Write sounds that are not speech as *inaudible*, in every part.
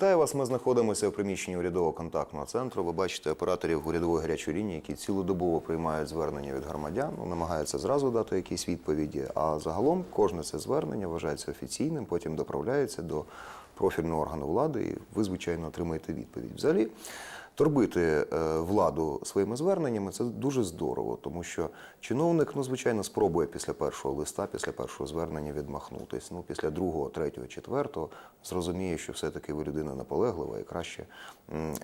Вітаю вас. Ми знаходимося в приміщенні урядового контактного центру. Ви бачите операторів урядової гарячої лінії, які цілодобово приймають звернення від громадян, ну, намагаються зразу дати якісь відповіді. А загалом кожне це звернення вважається офіційним, потім доправляється до профільного органу влади, і ви, звичайно, отримаєте відповідь. Взагалі, торбити е, владу своїми зверненнями це дуже здорово, тому що чиновник, ну звичайно, спробує після першого листа, після першого звернення відмахнутись. Ну, після другого, третього, четвертого зрозуміє, що все-таки ви людина наполеглива і краще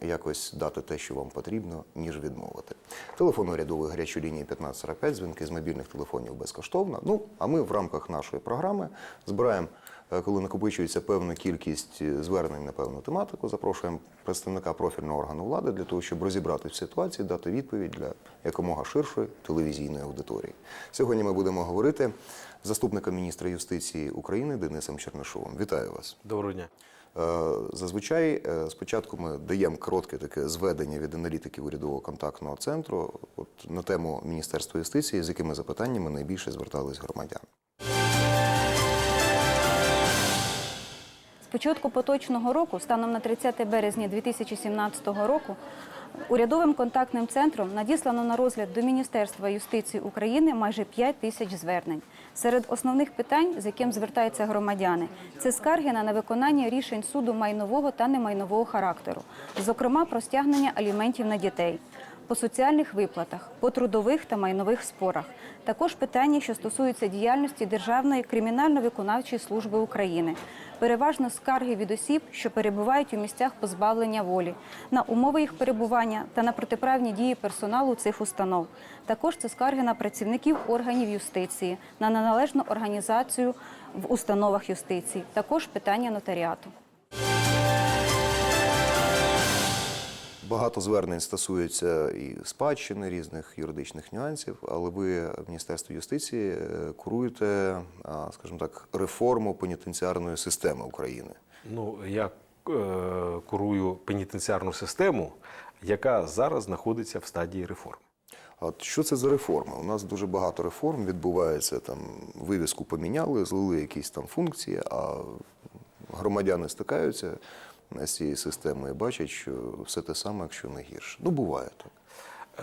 якось дати те, що вам потрібно, ніж відмовити. Телефон урядової гарячої лінії 1545, дзвінки з мобільних телефонів безкоштовно. Ну а ми в рамках нашої програми збираємо. Е, Коли накопичується певна кількість е, звернень на певну тематику, запрошуємо представника профільного органу влади для того, щоб розібратися в ситуації, дати відповідь для якомога ширшої телевізійної аудиторії. Сьогодні ми будемо говорити з заступником міністра юстиції України Денисом Чернишовим. Вітаю вас. Доброго дня. Е, Зазвичай спочатку ми даємо коротке таке зведення від аналітиків урядового контактного центру от, на тему Міністерства юстиції, з якими запитаннями найбільше звертались громадяни. З початку поточного року, станом на 30 березня 2017 року, урядовим контактним центром надіслано на розгляд до Міністерства юстиції України майже 5 тисяч звернень. Серед основних питань, з яким звертаються громадяни, це скарги на невиконання рішень суду майнового та немайнового характеру, зокрема про стягнення аліментів на дітей. По соціальних виплатах, по трудових та майнових спорах, також питання, що стосуються діяльності Державної кримінально-виконавчої служби України, переважно скарги від осіб, що перебувають у місцях позбавлення волі, на умови їх перебування та на протиправні дії персоналу цих установ. Також це скарги на працівників органів юстиції, на неналежну організацію в установах юстиції, також питання нотаріату. Багато звернень стосується і спадщини різних юридичних нюансів, але ви в Міністерстві юстиції е, куруєте, скажімо так, реформу пенітенціарної системи України. Ну, я е, курую пенітенціарну систему, яка зараз знаходиться в стадії реформ. От що це за реформа? У нас дуже багато реформ відбувається. Там вивіску поміняли, злили якісь там функції, а громадяни стикаються з цією системою і бачать, що все те саме, якщо не гірше. Ну, буває так.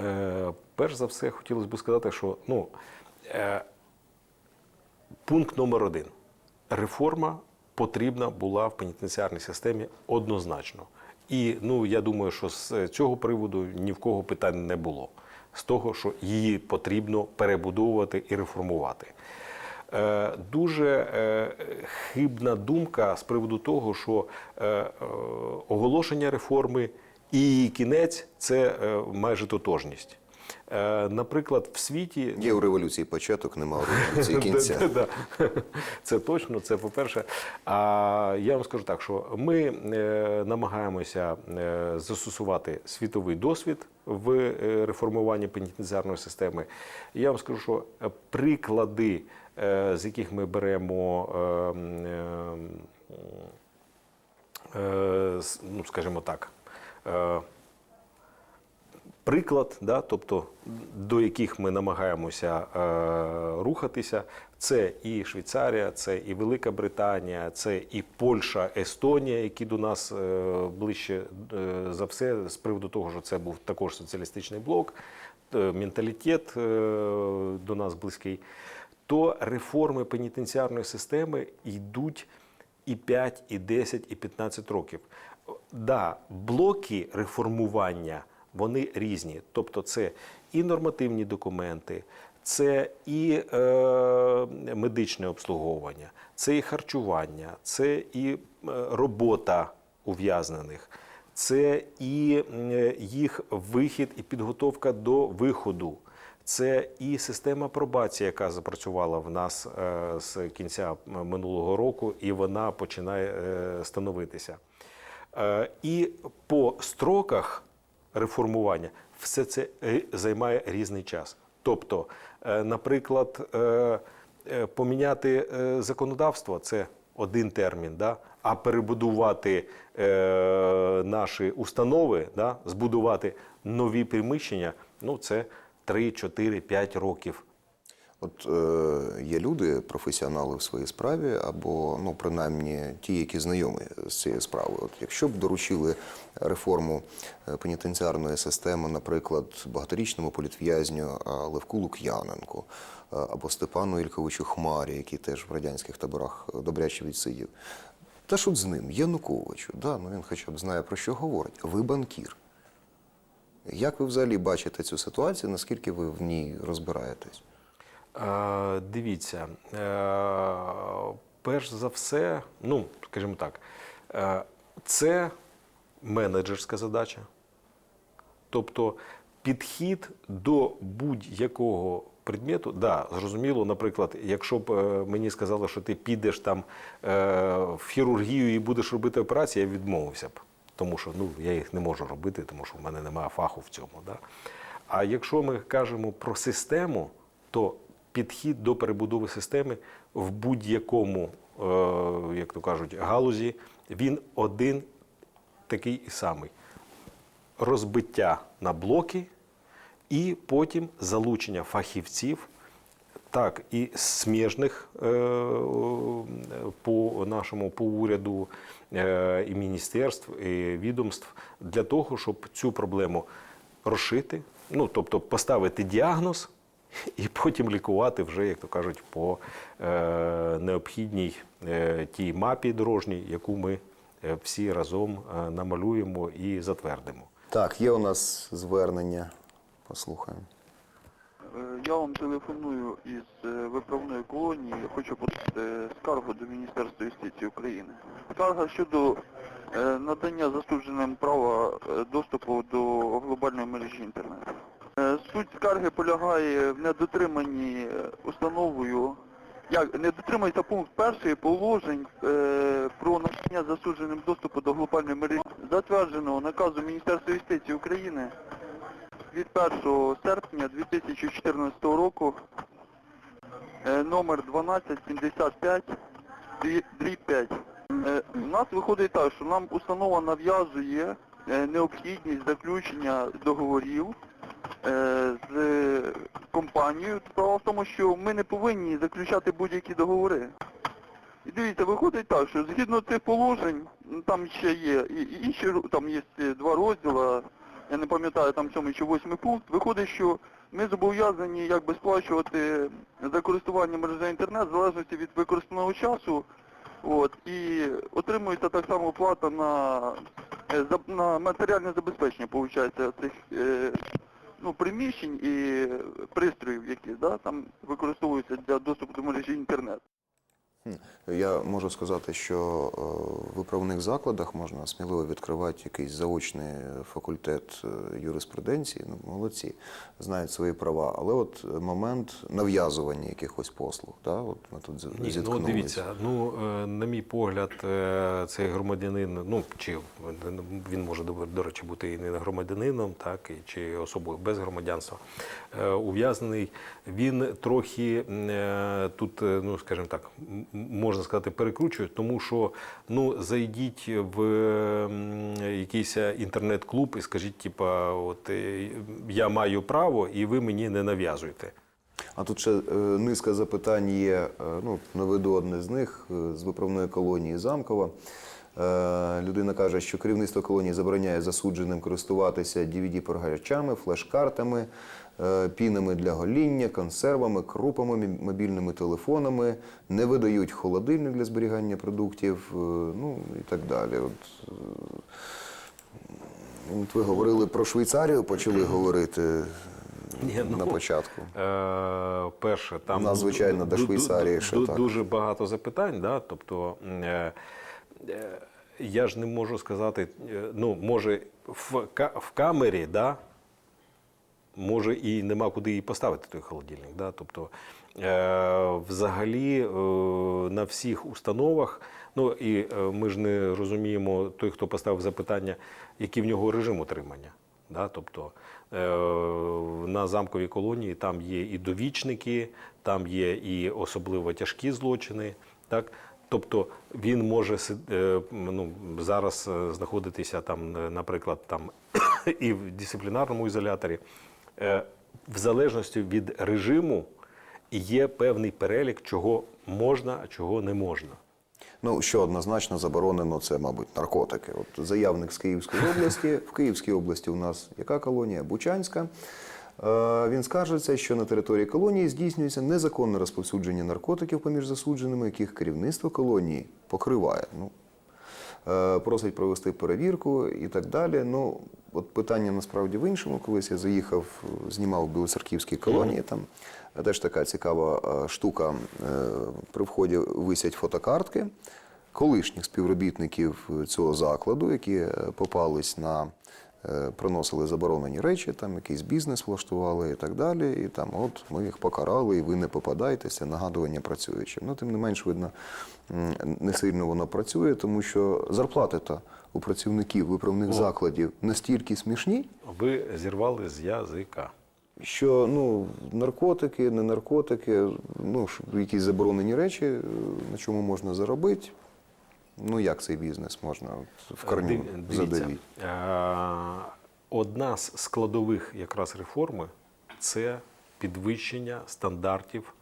Е, перш за все, хотілося б сказати, що ну, е, пункт номер один. Реформа потрібна була в пенітенціарній системі однозначно. І ну, я думаю, що з цього приводу ні в кого питань не було. З того, що її потрібно перебудовувати і реформувати. Е, Дуже е, хибна думка з приводу того, що е, оголошення реформи і її кінець це майже тотожність. Наприклад, в світі Є у революції початок, нема у революції *laughs* кінця. Це точно, це по-перше. А я вам скажу так, що ми намагаємося застосувати світовий досвід в реформуванні пенітенціарної системи. Я вам скажу, що приклади, з яких ми беремо. е, е, е, ну, скажімо так, е, приклад, да, тобто до яких ми намагаємося е, рухатися, це і Швейцарія, це і Велика Британія, це і Польща, Естонія, які до нас е, ближче е, за все з приводу того, що це був також соціалістичний блок, е, менталітет е, до нас близький. То реформи пенітенціарної системи йдуть і 5, і 10, і 15 років. Да, блоки реформування вони різні. Тобто, це і нормативні документи, це і е, медичне обслуговування, це і харчування, це і е, робота ув'язнених, це і їх вихід і підготовка до виходу. Це і система пробації, яка запрацювала в нас е, з кінця минулого року, і вона починає е, становитися. Е, І по строках реформування все це займає різний час. Тобто, наприклад, поміняти законодавство це один термін, да? а перебудувати наші установи, да? збудувати нові приміщення ну це 3, 4, 5 років. От е, є люди, професіонали в своїй справі, або ну принаймні ті, які знайомі з цією справою. От якщо б доручили реформу е, пенітенціарної системи, наприклад, багаторічному політв'язню Левку Лук'яненку е, або Степану Ільковичу Хмарі, який теж в радянських таборах е, добряче відсидів. Та що з ним, Януковичу, да, ну він хоча б знає про що говорить. Ви банкір. Як ви взагалі бачите цю ситуацію? Наскільки ви в ній розбираєтесь? Е, Дивіться, е, перш за все, ну, скажімо так, е, це менеджерська задача. Тобто підхід до будь-якого предмету, да, зрозуміло, наприклад, якщо б е, мені сказали, що ти підеш там е, в хірургію і будеш робити операції, я відмовився б. Тому що ну, я їх не можу робити, тому що в мене немає фаху в цьому. Да? А якщо ми кажемо про систему, то підхід до перебудови системи в будь-якому, е, як то кажуть, галузі, він один такий і самий розбиття на блоки і потім залучення фахівців, так і сміжних е, по нашому по уряду е, і міністерств, і відомств для того, щоб цю проблему розшити, ну тобто поставити діагноз. І потім лікувати вже, як то кажуть, по е, необхідній тій мапі дорожній, яку ми всі разом намалюємо і затвердимо. Так, є у нас звернення. Послухаємо. Е, Я вам телефоную із е, виправної колонії. Хочу подати скаргу до Міністерства юстиції України. Скарга щодо е, надання засудженим права доступу до глобальної мережі інтернету. Суть скарги полягає в недотриманні установою, як не дотримується пункт перший положень про надання засудженим доступу до глобальної мережі, затвердженого наказу Міністерства юстиції України від 1 серпня 2014 року е, номер 1275 дрі- дріб 5. Е, У нас виходить так, що нам установа нав'язує е, необхідність заключення договорів з компанією. Справа в тому, що ми не повинні заключати будь-які договори. І дивіться, виходить так, що згідно цих положень, там ще є і інші, там є два розділа, я не пам'ятаю, там сьомий чи восьмий пункт, виходить, що ми зобов'язані якби сплачувати за користування мережею інтернет в залежності від використаного часу. От, і отримується так само плата на, е, на матеріальне забезпечення, виходить, цих е, ну, приміщень і пристроїв, які да, там використовуються для доступу до мережі інтернет. Я можу сказати, що е, в виправних закладах можна сміливо відкривати якийсь заочний факультет е, юриспруденції. Ну, молодці, знають свої права. Але от момент нав'язування якихось послуг, да? от ми тут Ні, ну дивіться, ну е, на мій погляд, е, цей громадянин, ну чи він може до, речі бути і не громадянином, так і чи особою без громадянства, е, ув'язнений. Він трохи е, тут, е, ну скажімо так, можна сказати, перекручує, тому що ну зайдіть в якийсь інтернет-клуб і скажіть, типа, от е, я маю право, і ви мені не нав'язуєте. А тут ще е, низка запитань є. е, Ну, наведу одне з них з виправної колонії Замкова. Людина каже, що керівництво колонії забороняє засудженим користуватися DVD-програвачами, флеш-картами, е, пінами для гоління, консервами, крупами, мобільними телефонами, не видають холодильник для зберігання продуктів, е, ну і так далі. От, е, от ви говорили про Швейцарію, почали говорити Ні, ну, на початку. Е, перше, там У нас, звичайно, до Швейцарії ще так. дуже багато запитань. Да? Тобто, е, е, я ж не можу сказати, е, ну, може, в, в камері, да, може, і нема куди її поставити той холодильник. Да? Тобто, е, взагалі е, на всіх установах, ну і е, ми ж не розуміємо, той, хто поставив запитання, який в нього режим утримання. Да? Тобто на замковій колонії там є і довічники, там є і особливо тяжкі злочини. Так? Тобто він може ну, зараз знаходитися там, наприклад, там *coughs* і в дисциплінарному ізоляторі, в залежності від режиму є певний перелік, чого можна, а чого не можна. Ну, що однозначно заборонено, це, мабуть, наркотики. От заявник з Київської *laughs* області. В Київській області у нас яка колонія? Бучанська. Е, Він скаржиться, що на території колонії здійснюється незаконне розповсюдження наркотиків поміж засудженими, яких керівництво колонії покриває. Ну, е, просить провести перевірку і так далі. Ну, от питання насправді в іншому. Колись я заїхав, знімав Білоцерківській колонії. Там теж така цікава е, штука. Е, При вході висять фотокартки колишніх співробітників цього закладу, які е, попались на е, приносили заборонені речі, там якийсь бізнес влаштували і так далі. І там, от ми їх покарали, і ви не попадайтеся, нагадування працюючим. Ну, тим не менш, видно, не сильно воно працює, тому що зарплати-то у працівників виправних закладів настільки смішні, Ви зірвали з язика. що ну, наркотики, не наркотики, ну, якісь заборонені речі, е, на чому можна заробити. Ну, як цей бізнес можна в Див- Дивіться, задавити? е, одна з складових якраз реформи це підвищення стандартів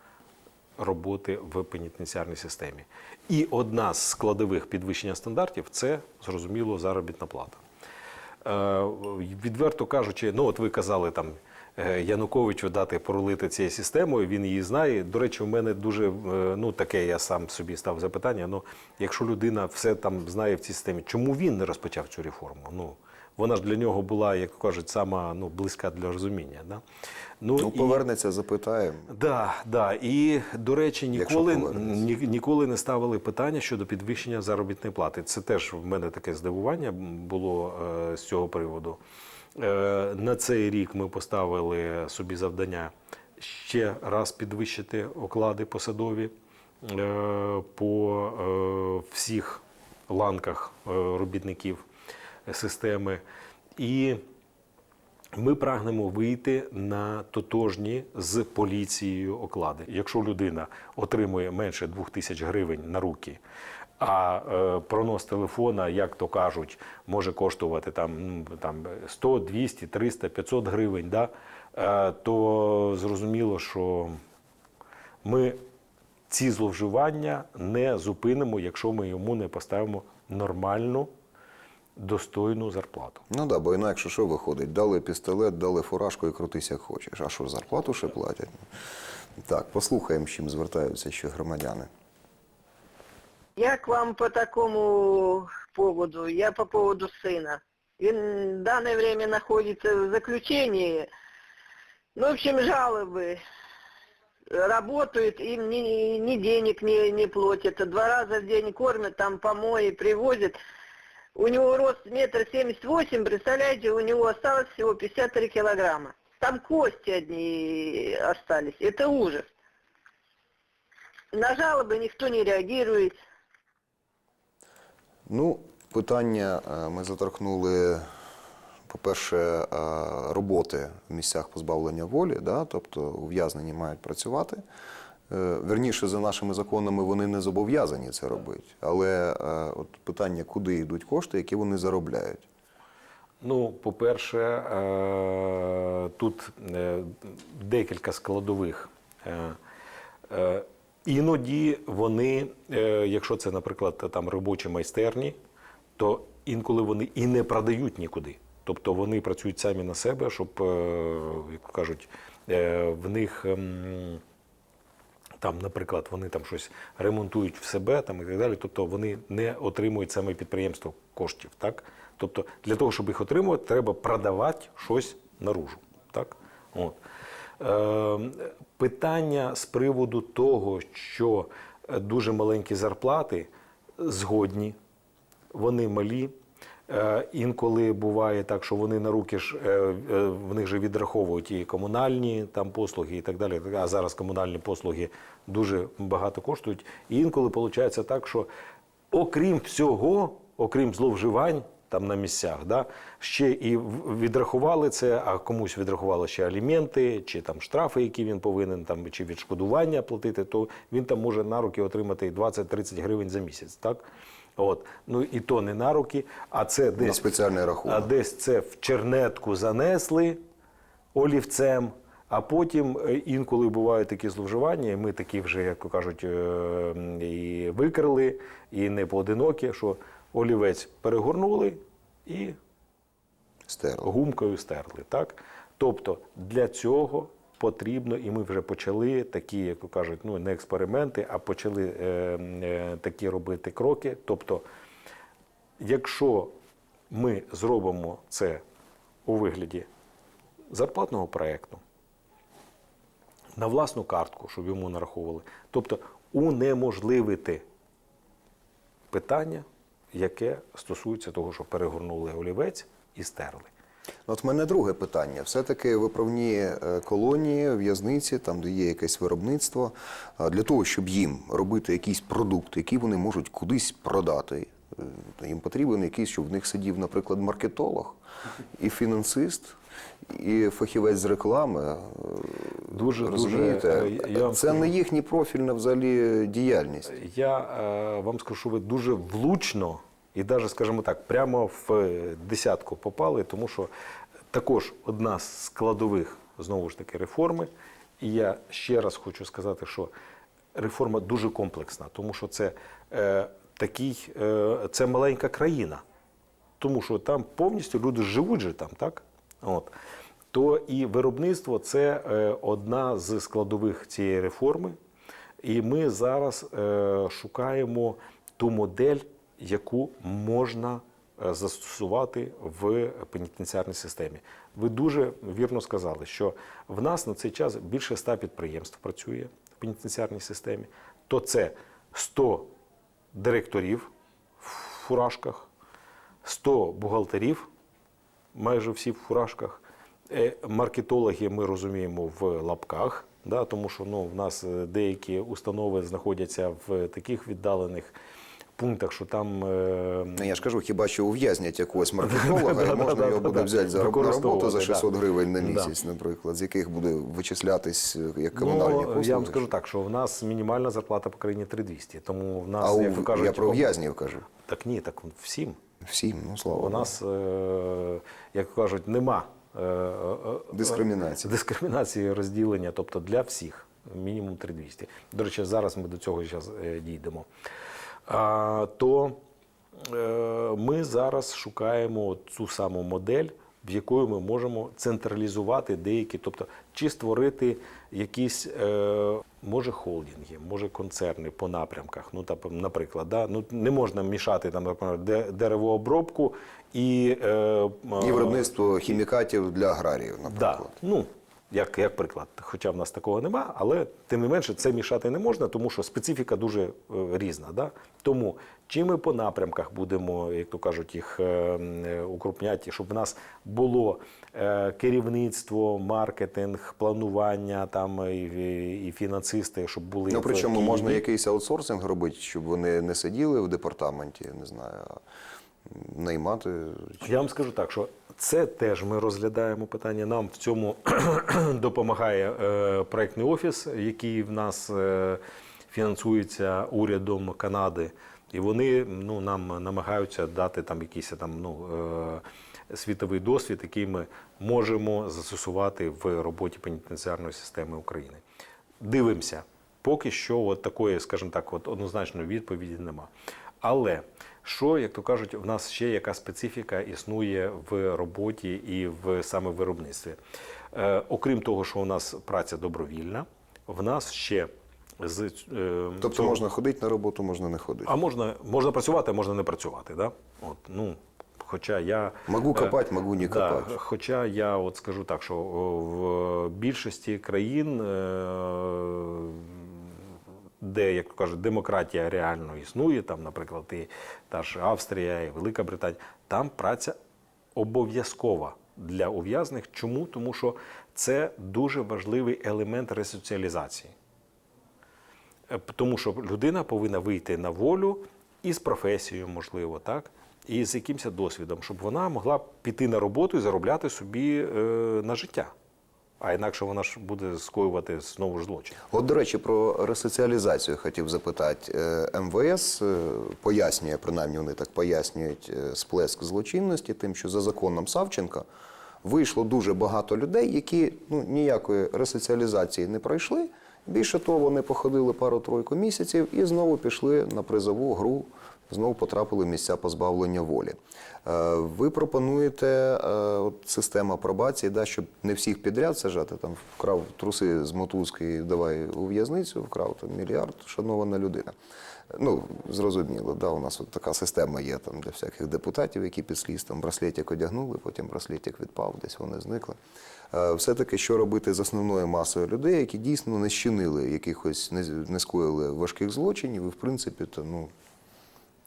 роботи в пенітенціарній системі. І одна з складових підвищення стандартів це зрозуміло заробітна плата. Е, Відверто кажучи, ну от ви казали там. Е, Януковичу дати порулити цією системою, він її знає. До речі, у мене дуже е, ну таке, я сам собі став запитання. Ну, якщо людина все там знає в цій системі, чому він не розпочав цю реформу? Ну вона ж для нього була, як кажуть, сама ну близька для розуміння. Да? Ну, і- повернеться, запитаємо. Да, да. І, до речі, ніколи, ні, ніколи не ставили питання щодо підвищення заробітної плати. Це теж в мене таке здивування було е, з цього приводу. Е, на цей рік ми поставили собі завдання ще раз підвищити оклади посадові е, по е, всіх ланках робітників системи. І ми прагнемо вийти на тотожні з поліцією оклади. Якщо людина отримує менше 2 тисяч гривень на руки, а е, пронос телефона, як то кажуть, може коштувати там, ну, там 100, 200, 300, 500 гривень, да, е, то зрозуміло, що ми ці зловживання не зупинимо, якщо ми йому не поставимо нормальну, достойну зарплату. Ну да, бо інакше що виходить? Дали пістолет, дали фуражку і крутись як хочеш. А що, зарплату ще платять? Так, послухаємо, з чим звертаються ще громадяни. Я к вам по такому поводу, я по поводу сына. Он в данное время находится в заключении. Ну, в общем, жалобы. Работают, им ни, ни денег не, не платят. Два раза в день кормят, там помои привозят. У него рост метр семьдесят восемь, представляете, у него осталось всего 53 килограмма. Там кости одни остались. Это ужас. На жалобы никто не реагирует. Ну, питання е, ми заторкнули, по-перше, е, роботи в місцях позбавлення волі, да? тобто ув'язнені мають працювати. Е, Верніше, за нашими законами, вони не зобов'язані це робити. Але от питання, куди йдуть кошти, які вони заробляють. Ну, по-перше, тут декілька складових. Іноді вони, е, якщо це, наприклад, там робочі майстерні, то інколи вони і не продають нікуди. Тобто вони працюють самі на себе, щоб, е, як кажуть, е, в них. ем, там, наприклад, вони там щось ремонтують в себе там, і так далі. Тобто вони не отримують саме підприємство коштів. Так? Тобто для того, щоб їх отримувати, треба продавати щось наружу. Так? От. Е, питання з приводу того, що е, дуже маленькі зарплати згодні, вони малі. Е, Інколи буває так, що вони на руки ж е, в них же відраховують і комунальні там послуги, і так далі. А зараз комунальні послуги дуже багато коштують. І інколи виходить так, що окрім всього, окрім зловживань там на місцях, да, ще і відрахували це, а комусь відрахували ще аліменти, чи там штрафи, які він повинен, там, чи відшкодування платити, то він там може на руки отримати 20-30 гривень за місяць. Так? От. Ну і то не на руки, а це десь, спеціальний рахунок. А десь це в чернетку занесли олівцем, А потім е, інколи бувають такі зловживання, і ми такі вже, як кажуть, е, і викрили, і не поодинокі, що олівець перегорнули і Стерли. гумкою стерли. Так? Тобто для цього потрібно, і ми вже почали такі, як кажуть, ну не експерименти, а почали е, е, такі робити кроки. Тобто, якщо ми зробимо це у вигляді зарплатного проєкту, на власну картку, щоб йому нараховували, тобто унеможливити питання, яке стосується того, що перегорнули олівець і стерли. Ну, От в мене друге питання. Все-таки виправні е, колонії, в'язниці, там, де є якесь виробництво, для того, щоб їм робити якийсь продукт, який вони можуть кудись продати, е, їм потрібен якийсь, щоб в них сидів, наприклад, маркетолог, і фінансист, і фахівець з реклами. Дуже Розумієте? дуже я Це скажу, не їхня профільна взагалі діяльність. Я е, вам скажу, що ви дуже влучно і навіть, скажімо так, прямо в десятку попали, тому що також одна з складових знову ж таки реформи. І я ще раз хочу сказати, що реформа дуже комплексна, тому що це е, такий, е, це маленька країна. Тому що там повністю люди живуть же там, так? От. То і виробництво це е, одна з складових цієї реформи. І ми зараз е, шукаємо ту модель, яку можна е, застосувати в пенітенціарній системі. Ви дуже вірно сказали, що в нас на цей час більше 100 підприємств працює в пенітенціарній системі. То це 100 директорів в фуражках, 100 бухгалтерів, майже всі в фуражках. Е, Маркетологи ми розуміємо в лапках, да, тому що ну, в нас е, деякі установи знаходяться в таких віддалених пунктах, що там е, Ну, Я ж кажу, хіба що ув'язнять якогось *laughs* маркетолога, і можна його буде взяти за роб- роботу за 600 гривень на місяць, наприклад, з яких буде вичислятись е, як комунальні ну, послуги. я вам скажу так, що в нас мінімальна зарплата по країні 3200, тому в нас, як у, кажуть, я про в'язнів кажу. Так ні, так всім. Всім, ну слава У нас, е, як кажуть, нема Дискримінації. дискримінації розділення, тобто для всіх, мінімум 3200. До речі, зараз ми до цього дійдемо. То е, ми зараз шукаємо цю саму модель, в якої ми можемо централізувати деякі, тобто чи створити якісь, е, може, холдинги, може концерни по напрямках. Ну, та, наприклад, да? ну, не можна мішати там, наприклад, де- деревообробку і, е, І виробництво хімікатів для аграріїв, Да, наприклад. ну, як, як приклад, хоча в нас такого нема, але тим не менше це мішати не можна, тому що специфіка дуже е, різна. Да? Тому чи ми по напрямках будемо, як то кажуть, їх е, е, укрупняти, щоб в нас було е, керівництво, маркетинг, планування там і, і, і фінансисти, щоб були Ну, причому можна якийсь аутсорсинг робити, щоб вони не сиділи в департаменті, не знаю, а наймати. Я вам скажу так, що це теж ми розглядаємо питання. Нам в цьому *clears throat* допомагає е, проектний офіс, який в нас е, фінансується урядом Канади. І вони ну, нам намагаються дати там якийсь там, ну, е, світовий досвід, який ми можемо застосувати в роботі пенітенціарної системи України. Дивимося, поки що от такої, скажімо так, от однозначної відповіді нема. Але що, як то кажуть, в нас ще яка специфіка існує в роботі і в саме виробництві. Е, окрім того, що у нас праця добровільна, в нас ще з е, Тобто цього- можна ходити на роботу, можна не ходити. а можна, можна працювати, а можна не працювати. Да? От, ну, хоча я, Могу е, копати, могу не да, копати. Хоча я от скажу так, що в більшості країн, е, де, як кажуть, демократія реально існує, там, наприклад, і та ж Австрія, і Велика Британія, там праця обов'язкова для ув'язаних. Чому? Тому що це дуже важливий елемент ресоціалізації. Е, Тому що людина повинна вийти на волю і з професією, можливо, так? І з якимось досвідом, щоб вона могла піти на роботу і заробляти собі е, на життя. А інакше вона ж буде скоювати знову ж злочин. От, до речі, про ресоціалізацію хотів запитати. Е, МВС е, пояснює, принаймні вони так пояснюють, е, сплеск злочинності тим, що за законом Савченка Вийшло дуже багато людей, які ну, ніякої ресоціалізації не пройшли. Більше того, вони походили пару-тройку місяців і знову пішли на призову гру, знову потрапили в місця позбавлення волі. Е, Ви пропонуєте е, от система пробації, да, щоб не всіх підряд сажати, там вкрав труси з мотузки давай у в'язницю, вкрав там мільярд, шанована людина. Ну, зрозуміло, да, у нас от така система є там для всяких депутатів, які під слідством браслетик одягнули, потім браслетик відпав, десь вони зникли. Е, Все-таки що робити з основною масою людей, які дійсно не щинили якихось, не скоїли важких злочинів, і в принципі, то, ну,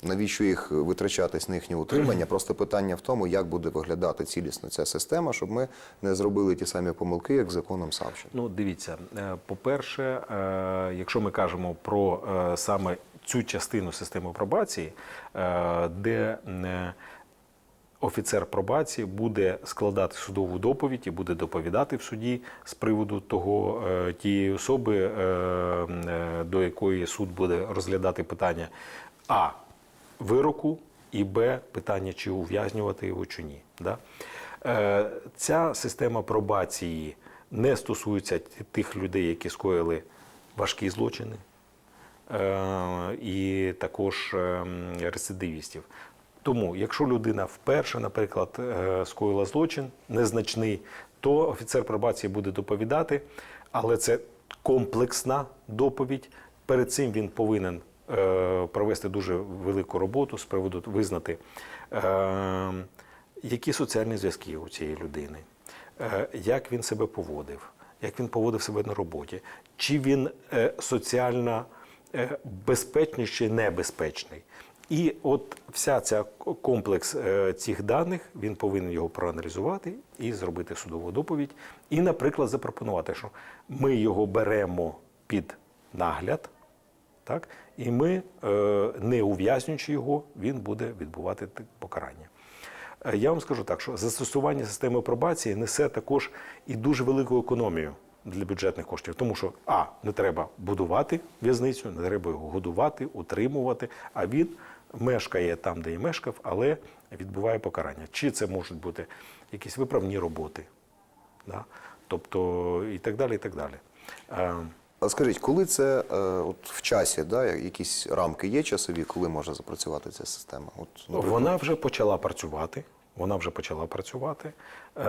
навіщо їх витрачатись на їхнє утримання? Просто питання в тому, як буде виглядати цілісно ця система, щоб ми не зробили ті самі помилки, як законом Савченко. Ну, дивіться, е, по-перше, е, якщо ми кажемо про е, саме цю частину системи пробації, де офіцер пробації буде складати судову доповідь і буде доповідати в суді з приводу того тієї особи, до якої суд буде розглядати питання а вироку і б питання, чи ув'язнювати його чи ні. Да? Е, Ця система пробації не стосується тих людей, які скоїли важкі злочини, е, і також е, рецидивістів. Тому, якщо людина вперше, наприклад, е, скоїла злочин незначний, то офіцер пробації буде доповідати, але це комплексна доповідь. Перед цим він повинен провести дуже велику роботу з приводу визнати, е, які соціальні зв'язки у цієї людини, е, як він себе поводив, як він поводив себе на роботі, чи він е, соціально е, безпечний чи небезпечний. І от вся ця комплекс е, цих даних він повинен його проаналізувати і зробити судову доповідь. І, наприклад, запропонувати, що ми його беремо під нагляд, так, і ми, е, не ув'язнюючи його, він буде відбувати покарання. Е, Я вам скажу так, що застосування системи пробації несе також і дуже велику економію для бюджетних коштів, тому що а не треба будувати в'язницю, не треба його годувати, утримувати. А він мешкає там, де і мешкав, але відбуває покарання. Чи це можуть бути якісь виправні роботи, да? тобто і так далі. І так далі. А скажіть, коли це е, от в часі, да, якісь рамки є часові, коли може запрацювати ця система? От, Вона вже почала працювати. Вона вже почала працювати. Е,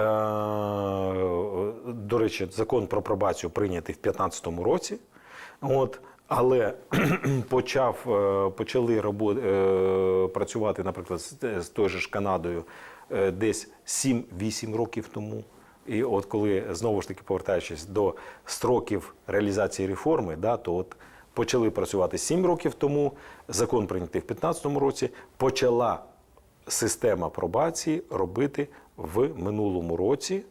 До речі, закон про пробацію прийнятий в 2015 році. От, але *clears throat* почав, е, почали робо- е, працювати, наприклад, з, з той же ж Канадою е, десь 7-8 років тому. І от коли знову ж таки повертаючись до строків реалізації реформи, да, то от почали працювати 7 років тому, закон прийнятий в 2015 році, почала система пробації робити в минулому році.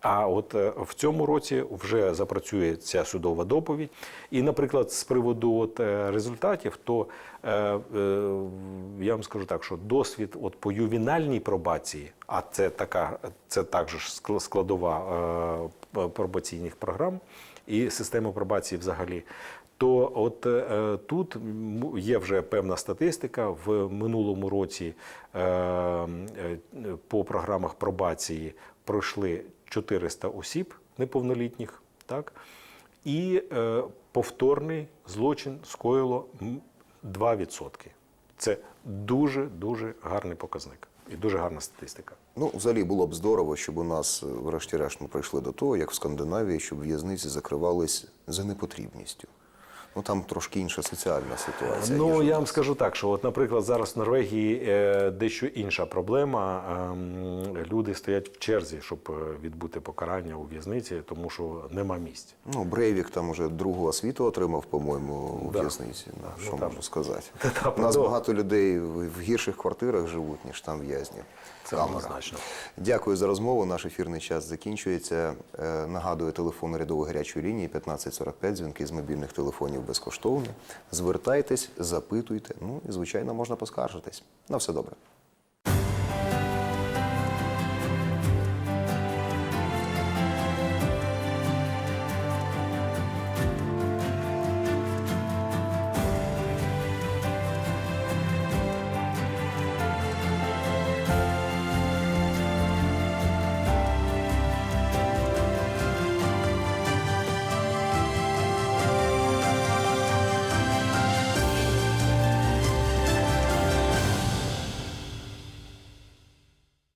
А от е, в цьому році вже запрацює ця судова доповідь. І, наприклад, з приводу от, е, результатів, то е, я вам скажу так, що досвід от, по ювінальній пробації, а це така, це також складова пробаційних програм і системи пробації взагалі. То от е, тут є вже певна статистика. В минулому році е, по програмах пробації пройшли 400 осіб неповнолітніх, так? і е, повторний злочин скоїло м, 2%. Це дуже дуже гарний показник і дуже гарна статистика. Ну, взагалі було б здорово, щоб у нас, е, врешті-решт, ми прийшли до того, як в Скандинавії, щоб в'язниці закривались за непотрібністю. Ну там трошки інша соціальна ситуація. Ну я вам скажу так, що от, наприклад, зараз в Норвегії е, дещо інша проблема. Ем, Люди стоять в черзі, щоб е, відбути покарання у в'язниці, тому що нема місць. Ну, Брейвік там уже другу освіту отримав, по-моєму, у Да. в'язниці. Ну, ну, що там- сказати? *laughs* Та, У нас ну, багато людей в в гірших квартирах живуть, ніж там в'язні. Це однозначно. Дякую за розмову. Наш ефірний час закінчується. Е, Нагадую, телефон рядової гарячої лінії 1545, дзвінки з мобільних телефонів безкоштовні. Звертайтесь, запитуйте. Ну і звичайно можна поскаржитись. На все добре.